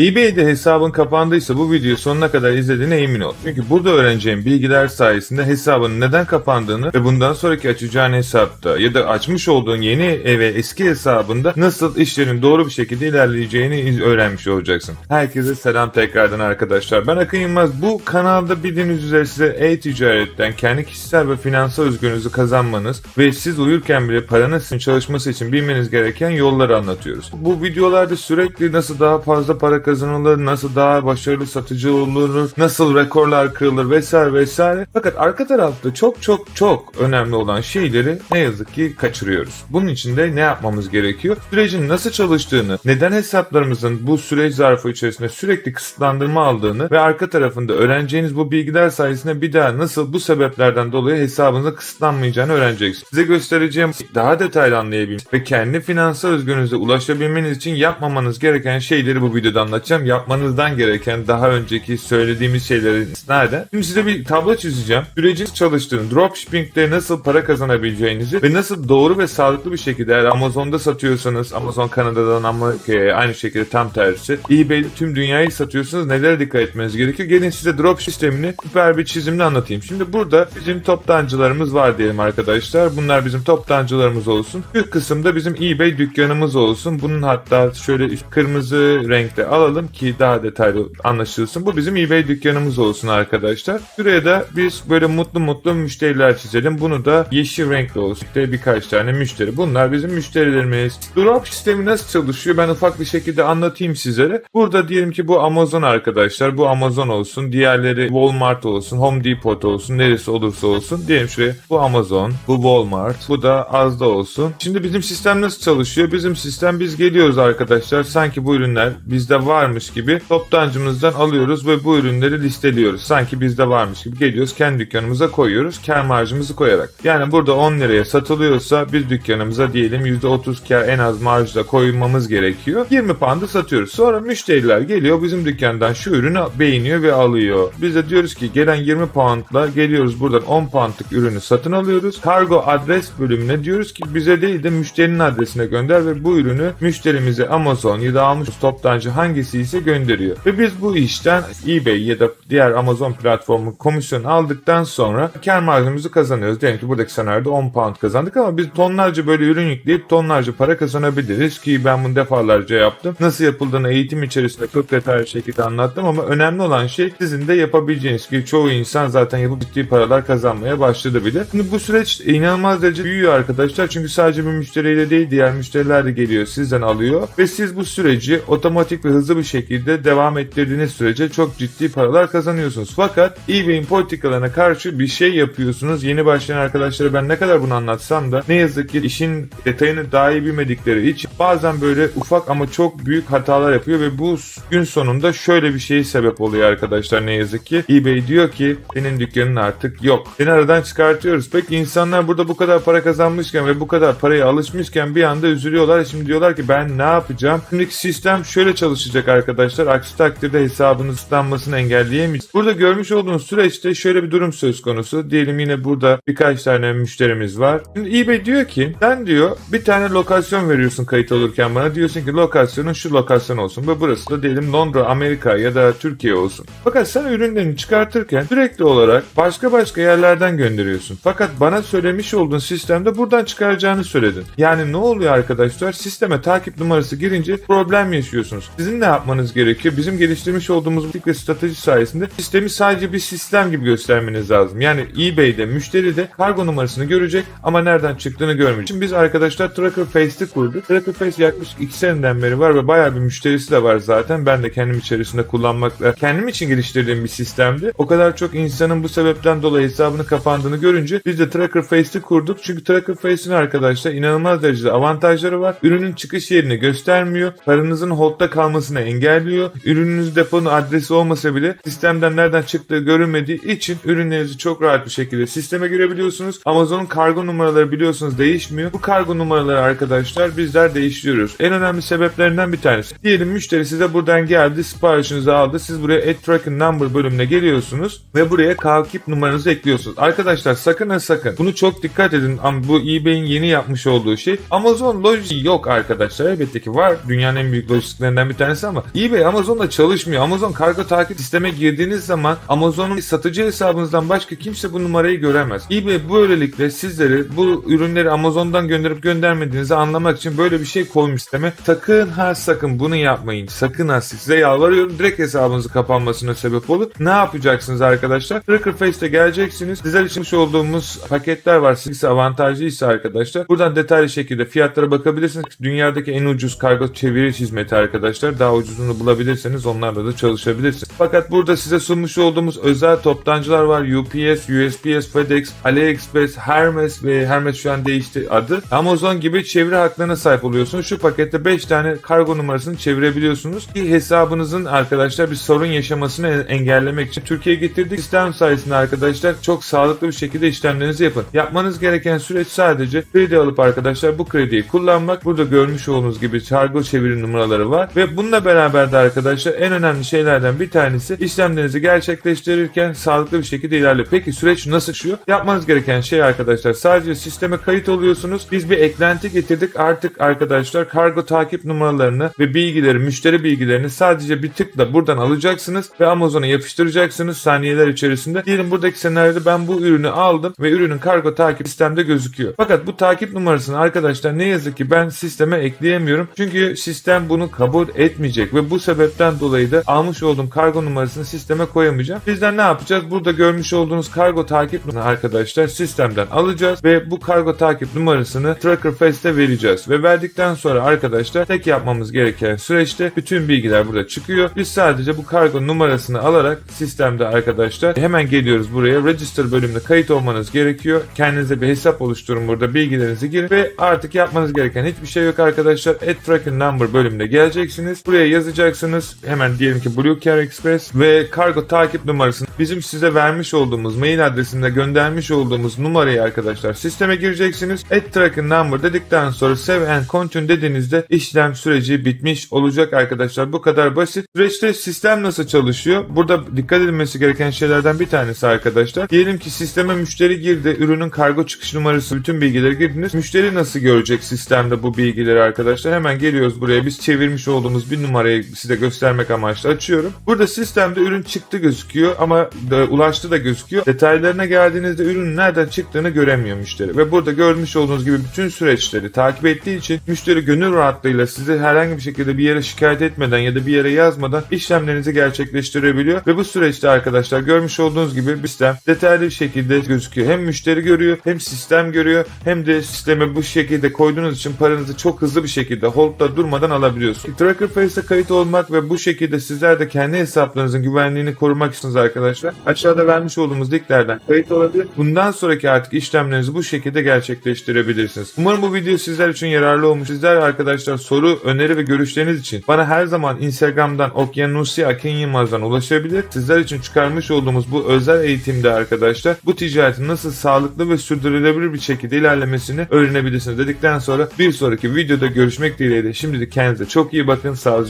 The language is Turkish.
eBay'de hesabın kapandıysa bu videoyu sonuna kadar izlediğine emin ol. Çünkü burada öğreneceğin bilgiler sayesinde hesabının neden kapandığını ve bundan sonraki açacağın hesapta ya da açmış olduğun yeni ve eski hesabında nasıl işlerin doğru bir şekilde ilerleyeceğini öğrenmiş olacaksın. Herkese selam tekrardan arkadaşlar. Ben Akın Yılmaz. Bu kanalda bildiğiniz üzere size e-ticaretten kendi kişisel ve finansal özgürlüğünüzü kazanmanız ve siz uyurken bile paranın sizin çalışması için bilmeniz gereken yolları anlatıyoruz. Bu videolarda sürekli nasıl daha fazla para kazanılır, nasıl daha başarılı satıcı olunur, nasıl rekorlar kırılır vesaire vesaire. Fakat arka tarafta çok çok çok önemli olan şeyleri ne yazık ki kaçırıyoruz. Bunun için de ne yapmamız gerekiyor? Sürecin nasıl çalıştığını, neden hesaplarımızın bu süreç zarfı içerisinde sürekli kısıtlandırma aldığını ve arka tarafında öğreneceğiniz bu bilgiler sayesinde bir daha nasıl bu sebeplerden dolayı hesabınıza kısıtlanmayacağını öğreneceksiniz. Size göstereceğim daha detaylı anlayabilmek ve kendi finansal özgürlüğünüze ulaşabilmeniz için yapmamanız gereken şeyleri bu videoda anlatacağım. Yapmanızdan gereken daha önceki söylediğimiz şeylerin istinaden. Şimdi size bir tablo çizeceğim. Sürecin çalıştığını, dropshipping'de nasıl para kazanabileceğinizi ve nasıl doğru ve sağlıklı bir şekilde eğer Amazon'da satıyorsanız Amazon Kanada'dan Amerika'ya aynı şekilde tam tersi eBay'de tüm dünyayı satıyorsanız nelere dikkat etmeniz gerekiyor? Gelin size drop sistemini süper bir çizimle anlatayım. Şimdi burada bizim toptancılarımız var diyelim arkadaşlar. Bunlar bizim toptancılarımız olsun. Şu kısımda bizim eBay dükkanımız olsun. Bunun hatta şöyle üst kırmızı renkte alalım ki daha detaylı anlaşılsın. Bu bizim eBay dükkanımız olsun arkadaşlar. Şuraya da biz böyle mutlu mutlu müşteriler çizelim. Bunu da yeşil renkli olsun. İşte birkaç tane müşteri. Bunlar bizim müşterilerimiz. Drop sistemi nasıl çalışıyor? Ben ufak bir şekilde anlatayım sizlere. Burada diyelim ki bu Amazon arkadaşlar. Bu Amazon olsun. Diğerleri Walmart olsun. Home Depot olsun. Neresi olursa olsun. Diyelim şuraya bu Amazon. Bu Walmart. Bu da Azda olsun. Şimdi bizim sistem nasıl çalışıyor? Bizim sistem biz geliyoruz arkadaşlar. Sanki bu ürünler bizde varmış gibi toptancımızdan alıyoruz ve bu ürünleri listeliyoruz. Sanki bizde varmış gibi geliyoruz. Kendi dükkanımıza koyuyoruz. Kar marjımızı koyarak. Yani burada 10 liraya satılıyorsa biz dükkanımıza diyelim %30 kar en az marjla koymamız gerekiyor. 20 pound'a satıyoruz. Sonra müşteriler geliyor bizim dükkandan şu ürünü beğeniyor ve alıyor. Biz de diyoruz ki gelen 20 pound'la geliyoruz buradan 10 pound'lık ürünü satın alıyoruz. Kargo adres bölümüne diyoruz ki bize değil de müşterinin adresine gönder ve bu ürünü müşterimize Amazon ya da almış toptancı hangisi ise gönderiyor. Ve biz bu işten eBay ya da diğer Amazon platformu komisyon aldıktan sonra kar marjımızı kazanıyoruz. Diyelim ki buradaki senaryoda 10 pound kazandık ama biz tonlarca böyle ürün yükleyip tonlarca para kazanabiliriz ki ben bunu defalarca yaptım. Nasıl yapıldığını eğitim içerisinde çok detaylı şekilde anlattım ama önemli olan şey sizin de yapabileceğiniz ki çoğu insan zaten yapıp ciddi paralar kazanmaya başladı bile. Şimdi bu süreç inanılmaz derece büyüyor arkadaşlar çünkü sadece bir müşteriyle değil diğer müşteriler de geliyor sizden alıyor ve siz bu süreci otomatik ve hızlı bir şekilde devam ettirdiğiniz sürece çok ciddi paralar kazanıyorsunuz. Fakat eBay'in politikalarına karşı bir şey yapıyorsunuz. Yeni başlayan arkadaşlara ben ne kadar bunu anlatsam da ne yazık ki işin detayını daha iyi bilmedikleri için bazen böyle ufak ama çok büyük hatalar yapıyor ve bu gün sonunda şöyle bir şey sebep oluyor arkadaşlar ne yazık ki. eBay diyor ki senin dükkanın artık yok. Seni aradan çıkartıyoruz. Peki insanlar burada bu kadar para kazanmışken ve bu kadar paraya alışmışken bir anda üzülüyorlar. Şimdi diyorlar ki ben ne yapacağım? Şimdiki sistem şöyle çalışacak arkadaşlar. Aksi takdirde hesabınız ıslanmasını engelleyemeyiz. Burada görmüş olduğunuz süreçte şöyle bir durum söz konusu. Diyelim yine burada birkaç tane müşterimiz var. Şimdi eBay diyor ki sen diyor bir tane lokasyon veriyorsun kayıt olurken bana. Diyorsun ki lokasyonun şu lokasyon olsun ve burası da diyelim Londra, Amerika ya da Türkiye olsun. Fakat sen ürünlerini çıkartırken sürekli olarak başka başka yerlerden gönderiyorsun. Fakat bana söylemiş olduğun sistemde buradan çıkaracağını söyledin. Yani ne oluyor arkadaşlar? Sisteme takip numarası girince problem yaşıyorsunuz. Sizin ne yapmanız gerekiyor? Bizim geliştirmiş olduğumuz politik ve strateji sayesinde sistemi sadece bir sistem gibi göstermeniz lazım. Yani eBay'de müşteri de kargo numarasını görecek ama nereden çıktığını görmeyecek. Şimdi biz arkadaşlar Tracker Face'ti kurduk. Tracker Face yaklaşık 2 seneden beri var ve bayağı bir müşterisi de var zaten. Ben de kendim içerisinde kullanmakla kendim için geliştirdiğim bir sistemdi. O kadar çok insanın bu sebepten dolayı hesabını kapandığını görünce biz de Tracker Face'ti kurduk. Çünkü Tracker Face'in arkadaşlar inanılmaz derecede avantajları var. Ürünün çıkış yerini göstermiyor. Paranızın hold'da kalmasını engelliyor. Ürününüz deponun adresi olmasa bile sistemden nereden çıktığı görünmediği için ürünlerinizi çok rahat bir şekilde sisteme girebiliyorsunuz. Amazon'un kargo numaraları biliyorsunuz değişmiyor. Bu kargo numaraları arkadaşlar bizler değiştiriyoruz. En önemli sebeplerinden bir tanesi. Diyelim müşteri size buradan geldi, siparişinizi aldı. Siz buraya Add Tracking Number bölümüne geliyorsunuz ve buraya takip numaranızı ekliyorsunuz. Arkadaşlar sakın ha sakın. Bunu çok dikkat edin bu eBay'in yeni yapmış olduğu şey. Amazon lojistiği yok arkadaşlar. Elbette ki var. Dünyanın en büyük lojistiklerinden bir tanesi tersi ama eBay Amazon'la çalışmıyor. Amazon kargo takip sisteme girdiğiniz zaman Amazon'un satıcı hesabınızdan başka kimse bu numarayı göremez. eBay böylelikle sizleri bu ürünleri Amazon'dan gönderip göndermediğinizi anlamak için böyle bir şey koymuş sisteme. Sakın ha sakın bunu yapmayın. Sakın ha size yalvarıyorum. Direkt hesabınızı kapanmasına sebep olur. Ne yapacaksınız arkadaşlar? Tracker Face'te geleceksiniz. Sizler için olduğumuz paketler var. Siz avantajlıysa arkadaşlar. Buradan detaylı şekilde fiyatlara bakabilirsiniz. Dünyadaki en ucuz kargo çeviriş hizmeti arkadaşlar. Daha ucuzunu bulabilirseniz onlarla da çalışabilirsiniz. Fakat burada size sunmuş olduğumuz özel toptancılar var. UPS, USPS, FedEx, AliExpress, Hermes ve Hermes şu an değişti adı. Amazon gibi çeviri haklarına sahip oluyorsunuz. Şu pakette 5 tane kargo numarasını çevirebiliyorsunuz. Ki hesabınızın arkadaşlar bir sorun yaşamasını engellemek için Türkiye'ye getirdik. Sistem sayesinde arkadaşlar çok sağlıklı bir şekilde işlemlerinizi yapın. Yapmanız gereken süreç sadece kredi alıp arkadaşlar bu krediyi kullanmak. Burada görmüş olduğunuz gibi kargo çeviri numaraları var. Ve bununla beraber de arkadaşlar en önemli şeylerden bir tanesi işlemlerinizi gerçekleştirirken sağlıklı bir şekilde ilerliyor. Peki süreç nasıl işliyor? Yapmanız gereken şey arkadaşlar sadece sisteme kayıt oluyorsunuz. Biz bir eklenti getirdik. Artık arkadaşlar kargo takip numaralarını ve bilgileri, müşteri bilgilerini sadece bir tıkla buradan alacaksınız ve Amazon'a yapıştıracaksınız saniyeler içerisinde. Diyelim buradaki senaryoda ben bu ürünü aldım ve ürünün kargo takip sistemde gözüküyor. Fakat bu takip numarasını arkadaşlar ne yazık ki ben sisteme ekleyemiyorum. Çünkü sistem bunu kabul etmeyecek ve bu sebepten dolayı da almış olduğum kargo numarasını sisteme koyamayacağım. Bizden ne yapacağız? Burada görmüş olduğunuz kargo takip numarasını arkadaşlar sistemden alacağız ve bu kargo takip numarasını Tracker Fast'e vereceğiz. Ve verdikten sonra arkadaşlar tek yapmamız gereken süreçte bütün bilgiler burada çıkıyor. Biz sadece bu kargo numarasını alarak sistemde arkadaşlar hemen geliyoruz buraya. Register bölümünde kayıt olmanız gerekiyor. Kendinize bir hesap oluşturun burada bilgilerinizi girin ve artık yapmanız gereken hiçbir şey yok arkadaşlar. Add Tracking Number bölümüne geleceksiniz. Buraya yazacaksınız. Hemen diyelim ki Blue Car Express ve kargo takip numarasını bizim size vermiş olduğumuz mail adresinde göndermiş olduğumuz numarayı arkadaşlar sisteme gireceksiniz. Add Tracking Number dedikten sonra Save and Continue dediğinizde işlem süreci bitmiş olacak arkadaşlar. Bu kadar basit. Süreçte sistem nasıl çalışıyor? Burada dikkat edilmesi gereken şeylerden bir tanesi arkadaşlar. Diyelim ki sisteme müşteri girdi. Ürünün kargo çıkış numarası bütün bilgileri girdiniz. Müşteri nasıl görecek sistemde bu bilgileri arkadaşlar? Hemen geliyoruz buraya. Biz çevirmiş olduğumuz bir numarayı size göstermek amaçlı açıyorum. Burada sistemde ürün çıktı gözüküyor ama da, ulaştı da gözüküyor. Detaylarına geldiğinizde ürünün nereden çıktığını göremiyor müşteri. Ve burada görmüş olduğunuz gibi bütün süreçleri takip ettiği için müşteri gönül rahatlığıyla sizi herhangi bir şekilde bir yere şikayet etmeden ya da bir yere yazmadan işlemlerinizi gerçekleştirebiliyor. Ve bu süreçte arkadaşlar görmüş olduğunuz gibi sistem detaylı bir şekilde gözüküyor. Hem müşteri görüyor hem sistem görüyor hem de sisteme bu şekilde koyduğunuz için paranızı çok hızlı bir şekilde hold'da durmadan alabiliyorsunuz. Tracker Face'e kayıt olmak ve bu şekilde sizler de kendi hesaplarınızın güvenliğini korumak istiyorsunuz arkadaşlar. Aşağıda vermiş olduğumuz linklerden kayıt olabilir. Bundan sonraki artık işlemlerinizi bu şekilde gerçekleştirebilirsiniz. Umarım bu video sizler için yararlı olmuş. Sizler arkadaşlar soru, öneri ve görüşleriniz için bana her zaman Instagram'dan Okyanusi Akin Yılmaz'dan ulaşabilir. Sizler için çıkarmış olduğumuz bu özel eğitimde arkadaşlar bu ticaretin nasıl sağlıklı ve sürdürülebilir bir şekilde ilerlemesini öğrenebilirsiniz dedikten sonra bir sonraki videoda görüşmek dileğiyle. Şimdilik kendinize çok iyi bakın. Sağlıcakla